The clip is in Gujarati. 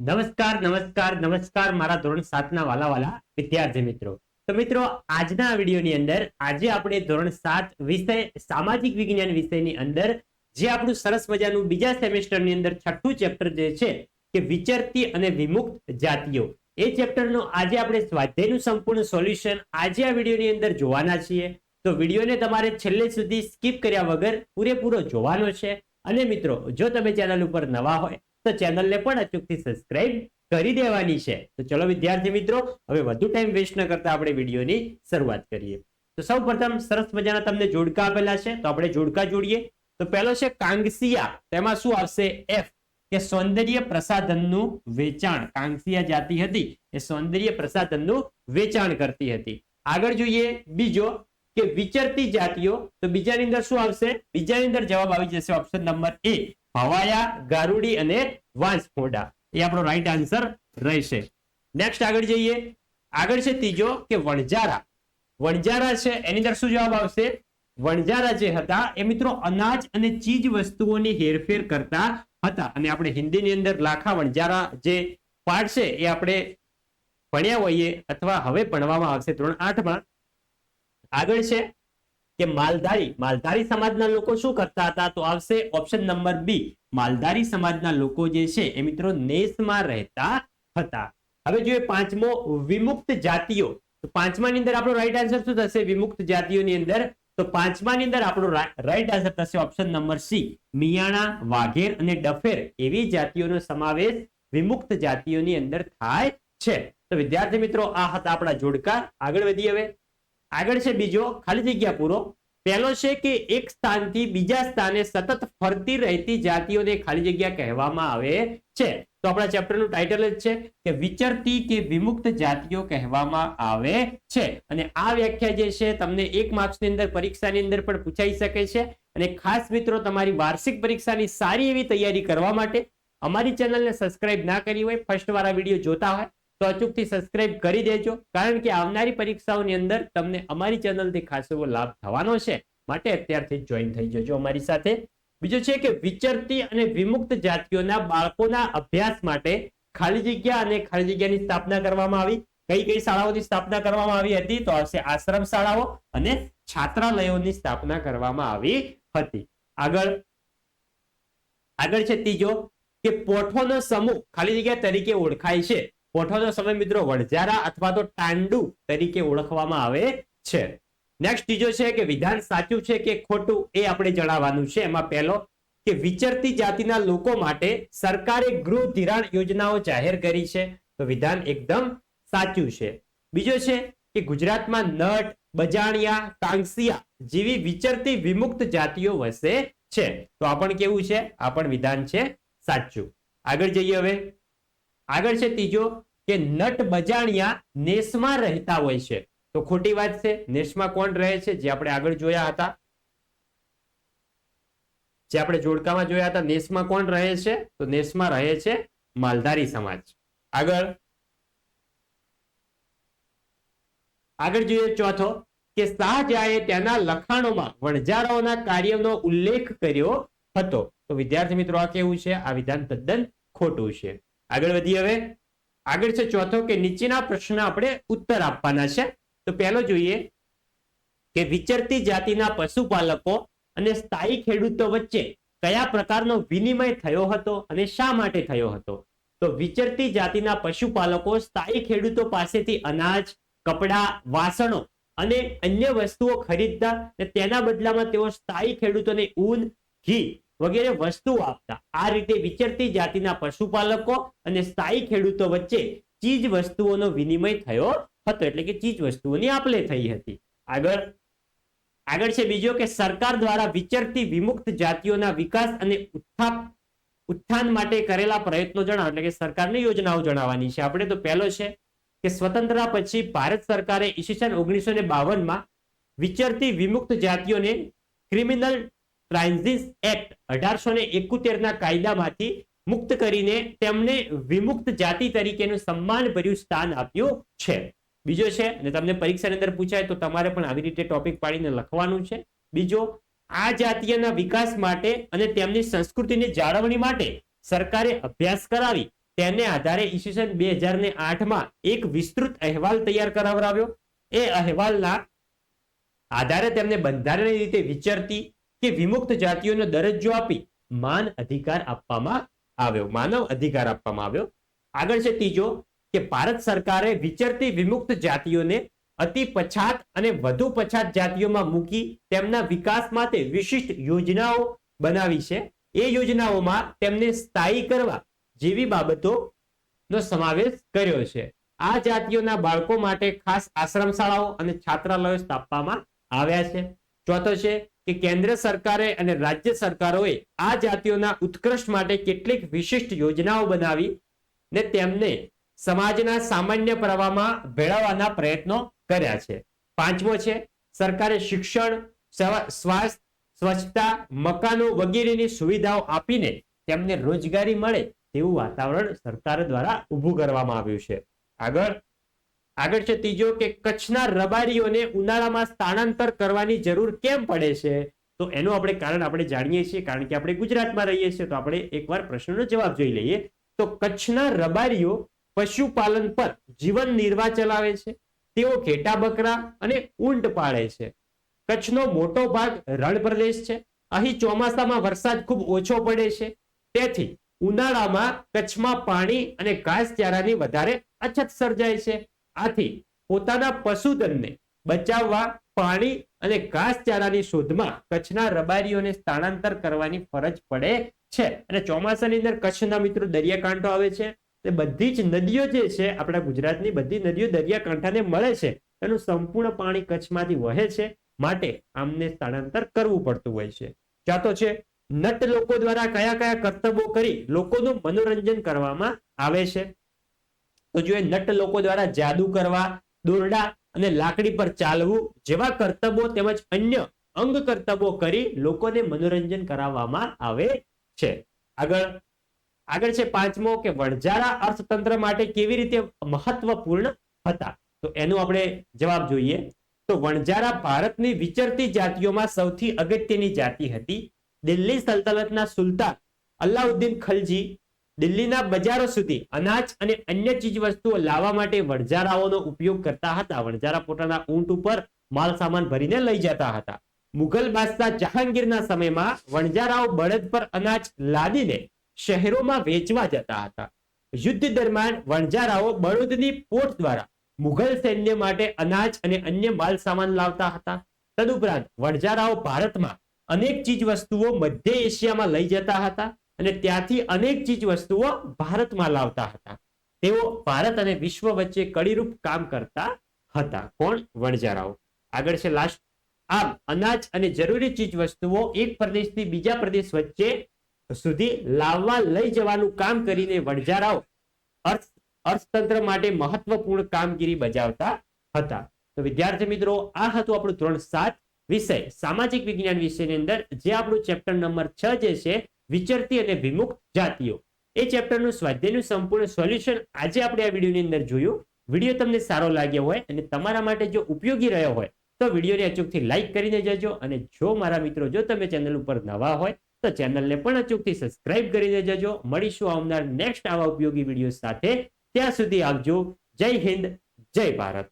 નમસ્કાર નમસ્કાર નમસ્કાર મારા ધોરણ સાતના વાલા વાલા વિદ્યાર્થી મિત્રો. તો મિત્રો, આજના વિડીયોની અંદર આજે આપણે ધોરણ સાત વિષય, સામાજિક વિજ્ઞાન વિષયની અંદર જે આપણું સરસ મજાનું બીજા સેમેસ્ટરની અંદર છઠ્ઠું ચેપ્ટર જે છે કે વિચરતી અને વિમુક્ત જાતિઓ, એ ચેપ્ટરનું આજે આપણે સ્વાધ્યાયનું સંપૂર્ણ સોલ્યુશન આજે આ વિડીયોની અંદર જોવાના છીએ. તો વિડીયોને તમારે છેલ્લે સુધી સ્કીપ કર્યા વગર પૂરેપૂરો જોવાનો છે. અને મિત્રો, જો તમે ચેનલ ઉપર નવા હોય તો ચેનલને પણ અચૂકથી સબસ્ક્રાઇબ કરી દેવાની છે. તો ચલો વિદ્યાર્થી મિત્રો, હવે વધુ ટાઈમ વેસ્ટ ન કરતા આપણે વિડીયોની શરૂઆત કરીએ. તો સૌ પ્રથમ સરસ મજાના તમને જોડકા આપેલા છે, તો આપણે જોડકા જોડીએ. તો પહેલો છે કાંગસિયા તેમાં શું આવશે? એફ કે સૌંદર્ય પ્રસાધનનું વેચાણ. કાંગસિયા જાતિ હતી, એ સૌંદર્ય પ્રસાધનનું વેચાણ કરતી હતી. આગળ જોઈએ બીજો, કે વિચરતી જાતિઓ, તો બીજાની અંદર શું આવશે? બીજાની અંદર જવાબ આવી જશે ઓપ્શન નંબર એ ભવાયા, ગારુડી અને વાંસફોડા. એ આપણો રાઈટ આન્સર રહેશે. નેક્સ્ટ આગળ જઈએ. આગળ છે ત્રીજો કે વણજારા વણજારા છે, એની અંદર શું જવાબ આવશે? વણજારા જે હતા, એ મિત્રો અનાજ અને ચીજ વસ્તુઓની હેરફેર કરતા હતા. અને આપણે હિન્દીની અંદર લાખા વણજારા જે પાઠ છે, એ આપણે ભણ્યા હોઈએ અથવા હવે ભણવામાં આવશે ધોરણ આઠમાં. આગળ છે કે માલધારી માલધારી સમાજના લોકો શું કરતા હતા? તો આવશે ઓપ્શન નંબર બી માલધારી સમાજના લોકો જે છે એ મિત્રો નેસમાં રહેતા હતા. હવે જોઈએ પાંચમો, વિમુક્ત જાતિઓ. તો પાંચમાની અંદર આપણો રાઈટ આન્સર શું થશે? વિમુક્ત જાતિઓની અંદર. તો પાંચમાની અંદર આપણો રાઈટ આન્સર થશે option number C Miyana, Vagher અને ડફેર એવી જાતિઓનો સમાવેશ વિમુક્ત જાતિઓની અંદર થાય છે. તો વિદ્યાર્થી મિત્રો, આ હતા આપણા જોડકા. આગળ વધીએ હવે. આગળ છે બીજો, ખાલી જગ્યા પૂરો. પહેલો છે કે એક સ્થાનથી બીજા સ્થાને સતત ફરતી રહેતી જાતિઓને ખાલી જગ્યા કહેવામાં આવે છે. તો આપણા ચેપ્ટરનું ટાઇટલ જ છે કે વિચરતી કે વિમુક્ત જાતિઓ કહેવામાં આવે છે. અને આ વ્યાખ્યા જે છે તમને એક માર્ક્સની અંદર પરીક્ષાની અંદર પણ પૂછાઈ શકે છે. અને ખાસ મિત્રો, તમારી વાર્ષિક પરીક્ષાની સારી એવી તૈયારી કરવા માટે અમારી ચેનલને સબસ્ક્રાઇબ ના કરી હોય ફર્સ્ટ વાળા વીડિયો જોતા હોય તો અચૂકથી સબસ્ક્રાઇબ કરી દેજો, કારણ કે આવનારી પરીક્ષાઓની અંદર તમને અમારી ચેનલથી ખાસ એવો લાભ થવાનો છે. માટે અત્યારથી જોઈન થઈ જજો અમારી સાથે. બીજું છે કે વિચરતી અને વિમુક્ત જાતિઓના બાળકોના અભ્યાસ માટે ખાલી જગ્યા અને ખાલી જગ્યાની સ્થાપના કરવામાં આવી. કઈ કઈ શાળાઓની સ્થાપના કરવામાં આવી હતી? તો આવશે આશ્રમ શાળાઓ અને છાત્રાલયોની સ્થાપના કરવામાં આવી હતી. આગળ આગળ છે ત્રીજો કે પોઠોનો સમૂહ ખાલી જગ્યા તરીકે ઓળખાય છે. પોઠોનો સમય મિત્રો વણઝારા અથવા તો ટાંડુ તરીકે ઓળખવામાં આવે છે. નેક્સ્ટ ત્રીજો છે કે વિધાન સાચું છે કે ખોટું એ આપણે જણાવવાનું છે. એમાં પહેલો કે વિચરતી જાતિના લોકો માટે સરકારે ગૃહ ધિરાણ યોજનાઓ જાહેર કરી છે. તો વિધાન એકદમ સાચું છે. બીજો છે કે ગુજરાતમાં નટ, બજાણિયા કાંસિયા જેવી વિચરતી વિમુક્ત જાતિઓ વસે છે. તો આ પણ કેવું છે? આ પણ વિધાન છે સાચું. આગળ જઈએ હવે. આગળ છે ત્રીજો કે નટ બજાણિયા નેસમાં રહેતા હોય છે. તો ખોટી વાત છે. નેસમાં કોણ રહે છે? જે આપણે આગળ જોયા હતા. જે આપણે જોડકામાં જોયા હતા, નેસમાં કોણ રહે છે? તો નેસમાં રહે છે માલધારી સમાજ. આગળ. આગળ જોઈએ ચોથો કે શાહજહાએ તેના લખાણોમાં વણજારાઓના કાર્યનો ઉલ્લેખ કર્યો હતો. તો વિદ્યાર્થી મિત્રો, આ કેવું છે? આ વિધાન તદ્દન ખોટું છે. આગળ વધીએ હવે. આગળ છે ચોથો કે નીચેના પ્રશ્ન આપણે ઉત્તર આપવાના છે. તો પહેલો જોઈએ કે વિચરતી જાતિના પશુપાલકો અને સ્થાયી ખેડૂતો વચ્ચે કયા પ્રકારનો વિનિમય થયો હતો અને શા માટે થયો હતો? તો વિચરતી જાતિના પશુપાલકો સ્થાયી ખેડૂતો પાસેથી અનાજ, કપડા, વાસણો અને અન્ય વસ્તુઓ ખરીદતા તેના બદલામાં તેઓ સ્થાયી ખેડૂતોને ઊન, ઘી વગેરે વસ્તુ આપતા. આ રીતે વિચરતી જાતિના પશુપાલકો અને સ્થાયી ખેડૂતો વચ્ચે ચીજ વસ્તુઓનો વિનિમય થયો હતો. એટલે કે ચીજ વસ્તુઓની આપલે થઈ હતી. આગળ આગળ છે બીજો કે સરકાર દ્વારા વિચરતી વિમુક્ત જાતિઓના વિકાસ અને ઉત્થાપ, ઉત્થાન માટે કરેલા પ્રયત્નો જણાવો. એટલે કે સરકારની યોજનાઓ જણાવવાની છે. આપણે તો પહેલો છે કે સ્વતંત્રતા પછી ભારત સરકારે ઈસવીસન ઓગણીસો ને બાવનમાં વિચરતી વિમુક્ત જાતિઓને ક્રિમિનલ ટ્રાન્ઝિસ એક્ટ અઢારસો ને એકોતેરના કાયદામાંથી મુક્ત કરીને તેમને વિમુક્ત જાતિ તરીકેનું સન્માનભર્યું સ્થાન આપ્યું છે. બીજો છે, અને તમને પરીક્ષાની અંદર પૂછાય તો તમારે પણ આવી રીતે ટોપિક પાડીને લખવાનું છે. બીજો, આ જાતિઓના વિકાસ માટે અને તેમની સંસ્કૃતિની જાળવણી માટે સરકારે અભ્યાસ કરાવી. તેને આધારે ઈસવીસન બે હજાર ને આઠમાં એક વિસ્તૃત અહેવાલ તૈયાર કરાવરાવ્યો એ અહેવાલના આધારે તેમને બંધારણીય રીતે વિચરતી કે વિમુક્ત જાતિઓનો દરજ્જો આપી માન અધિકાર આપવામાં આવ્યો. માનવ અધિકાર આપવામાં આવ્યો. આગળ છે ત્રીજો કે ભારત સરકારે વિચરતી વિમુક્ત જાતિઓને અતિ પછાત અને વધુ પછાત જાતિઓમાં મૂકી તેમના વિકાસ માટે વિશિષ્ટ યોજનાઓ બનાવી છે. એ યોજનાઓમાં તેમને સ્થાયી કરવા જેવી બાબતોનો સમાવેશ કર્યો છે. આ જાતિઓના બાળકો માટે ખાસ આશ્રમ શાળાઓ અને છાત્રાલયો સ્થાપવામાં આવ્યા છે. ચોથો છે કે કેન્દ્ર સરકારે અને રાજ્ય સરકારોએ આ જાતિઓના ઉત્કર્ષ માટે કેટલીક વિશિષ્ટ યોજનાઓ બનાવી ને તેમને સમાજના સામાન્ય પ્રવાહમાં ભેળવવાના પ્રયત્નો કર્યા છે. પાંચમો છે, સરકારે શિક્ષણ સ્વાસ્થ્ય સ્વચ્છતા, મકાનો વગેરેની સુવિધાઓ આપીને તેમને રોજગારી મળે તેવું વાતાવરણ સરકાર દ્વારા ઊભું કરવામાં આવ્યું છે. આગળ આગળ છે ત્રીજો કે કચ્છના રબારીઓને ઉનાળામાં સ્થાનાંતર કરવાની જરૂર કેમ પડે છે? તો એનું આપણે કારણ આપણે જાણીએ છીએ, કારણ કે આપણે ગુજરાતમાં રહીએ છીએ, તો આપણે એકવાર પ્રશ્નનો જવાબ જોઈ લઈએ. તો કચ્છના રબારીઓ પશુપાલન પર જીવન નિર્વાહ ચલાવે છે, તેઓ ઘેટા બકરા અને ઊંટ પાળે છે. કચ્છનો મોટો ભાગ રણ પ્રદેશ છે. અહીં ચોમાસામાં વરસાદ ખૂબ ઓછો પડે છે. તેથી ઉનાળામાં કચ્છમાં પાણી અને ઘાસચારાની વધારે અછત સર્જાય છે. આથી પોતાના પશુધનને બચાવવા, પાણી અને ઘાસચારાની શોધમાં કચ્છના રબારીઓને સ્થળાંતર કરવાની ફરજ પડે છે. અને ચોમાસાની અંદર કચ્છના મિત્રો દરિયાકાંઠો આવે છે. તે બધી જ નદીઓ જે છે, આપણા ગુજરાતની બધી નદીઓ દરિયાકાંઠાને મળે છે. એનું સંપૂર્ણ પાણી કચ્છમાંથી વહે છે. માટે આમને સ્થળાંતર કરવું પડતું હોય છે. ચાતો છે, નટ લોકો દ્વારા કયા કયા કર્તવ્યો કરી લોકોનું મનોરંજન કરવામાં આવે છે? તો જો એ નટ લોકો દ્વારા જાદુ કરવા, દોરડા અને લાકડી પર ચાલવું જેવા કર્તવ્યો તેમજ અન્ય અંગ કર્તવ્યો કરી લોકોને મનોરંજન કરાવવામાં આવે છે. આગળ આગળ છે પાંચમો કે વણઝારા અર્થતંત્ર માટે કેવી રીતે મહત્વપૂર્ણ હતા? તો એનો આપણે જવાબ જોઈએ. તો વણઝારા ભારતની વિચરતી જાતિઓમાં સૌથી અગત્યની જાતિ હતી દિલ્હી સલ્તનતના સુલતાન અલાઉદ્દીન ખલજી દિલ્હીના બજારો સુધી અનાજ અને અન્ય ચીજ વસ્તુઓ લાવવા માટે વણઝારાઓનો ઉપયોગ કરતા હતા. વણઝારા પોતાના ઊંટ ઉપર માલ સામાન ભરીને લઈ જતા હતા. મુઘલ બાદશાહ જહાંગીરના સમયમાં વણઝારાઓ બળદ પર અનાજ લાદીને શહેરોમાં વેચવા જતા હતા. યુદ્ધ દરમિયાન વણઝારાઓ બળદની પોટ દ્વારા મુઘલ સૈન્ય માટે અનાજ અને અન્ય માલ સામાન લાવતા હતા. તદુપરાંત વણઝારાઓ ભારતમાં અનેક ચીજ વસ્તુઓ મધ્ય એશિયામાં લઈ જતા હતા. અને ત્યાંથી અનેક ચીજ વસ્તુઓ ભારતમાં લાવતા હતા. તેઓ ભારત અને વિશ્વ વચ્ચે કડીરૂપ કામ કરતા હતા. કોણ? વણજારાઓ આગળ છે લાસ્ટ આમ, અનાજ અને જરૂરી ચીજ વસ્તુઓ એક પ્રદેશથી બીજા પ્રદેશ વચ્ચે સુધી લાવવા લઈ જવાનું કામ કરીને વણજારાઓ અર્થ, અર્થતંત્ર માટે મહત્વપૂર્ણ કામગીરી બજાવતા હતા. તો વિદ્યાર્થી મિત્રો, આ હતું આપણું ધોરણ સાત વિષય. સામાજિક વિજ્ઞાન વિષયની અંદર જે આપણું ચેપ્ટર નંબર છ જે છે વિચરતી અને વિમુક્ત જાતિઓ. એ ચેપ્ટરનું સ્વાધ્યાયનું સંપૂર્ણ સોલ્યુશન આજે આપણે આ વિડીયોની અંદર જોયું. વીડિયો તમને સારો લાગ્યો હોય અને તમારા માટે જો ઉપયોગી રહ્યો હોય, તો વિડીયોને અચૂકથી લાઇક કરીને જજો અને જો મારા મિત્રો જો તમે ચેનલ ઉપર નવા હોય, તો ચેનલને પણ અચૂકથી સબસ્ક્રાઇબ કરીને જજો. મળીશું આવનાર નેક્સ્ટ આવા ઉપયોગી વીડિયો સાથે. ત્યાં સુધી આવજો. જય હિન્દ, જય ભારત.